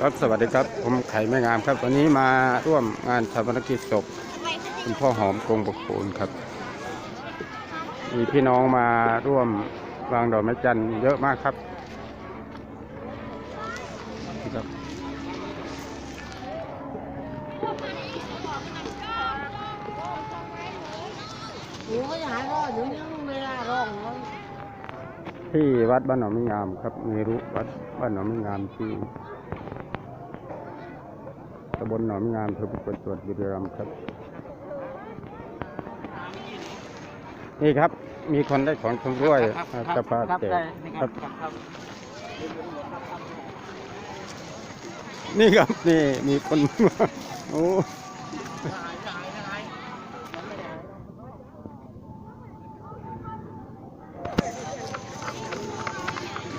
ครับสวัสดีครับ ผมไข่ไม่งามครับวันนี้มาร่วมงานชาปนกิจศพคุณพ่อหอมกงบกคูณครับ มีพี่น้องมาร่วมวางดอกไม้จันทร์เยอะมากครับครับที่วัดบ้านหนองมิงามครับมีรุวัดบ้านหนองมิงามที่ ตำบลหนองมิงามอำเภอบุกจังหวัดบุรีรัมย์ครับ นี่ครับ มีคนได้ของชำร่วยจะพาแจกครับ นี่ครับ นี่มีคนโอ้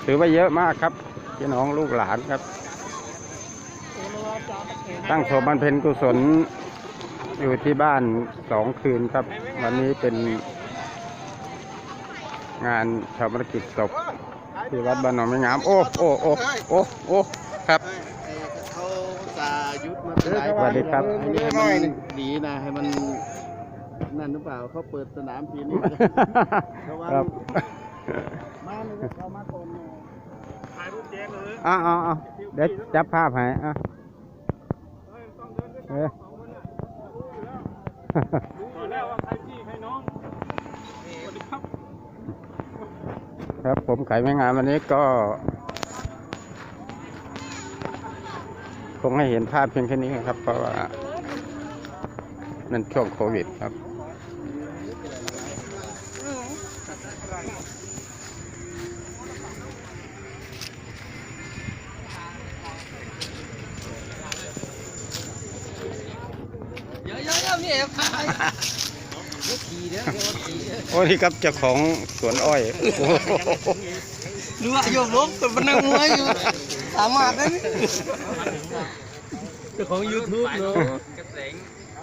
ถือว่าเยอะมากครับพี่น้องลูกหลานครับ ตั้งศพบำเพ็ญกุศลอยู่ที่บ้านสองคืนครับ วันนี้เป็นงานชาวบรกิจศพที่วัดบ้านหนองไม้งาม โอ้โอ้โอ้โอ้โอ้ครับเขาจะยุดมาเป็นหลายสวัสดีครับให้มันหนีนะให้มันนั่นหรือเปล่าเขาเปิดสนามปีนี้ครับมาเลยเขามาตรงเนี่ยเอ้าวอ้าวอ้าวเดี๋ยวจับภาพให้อะเอ้ย ครับผมขายแม่งานวันนี้ก็ คงให้เห็นภาพเพียงแค่นี้ครับ เพราะว่า มันช่วงโควิดครับ นี่เอฟขายขี่เด้อขี่เด้อโอ้นี่ครับเจ้าของสวนอ้อยโอ้โหดูว่าโยมล้มเป็นพนักมวยอยู่สามารถได้นี่เจ้าของยูทูบเนาะ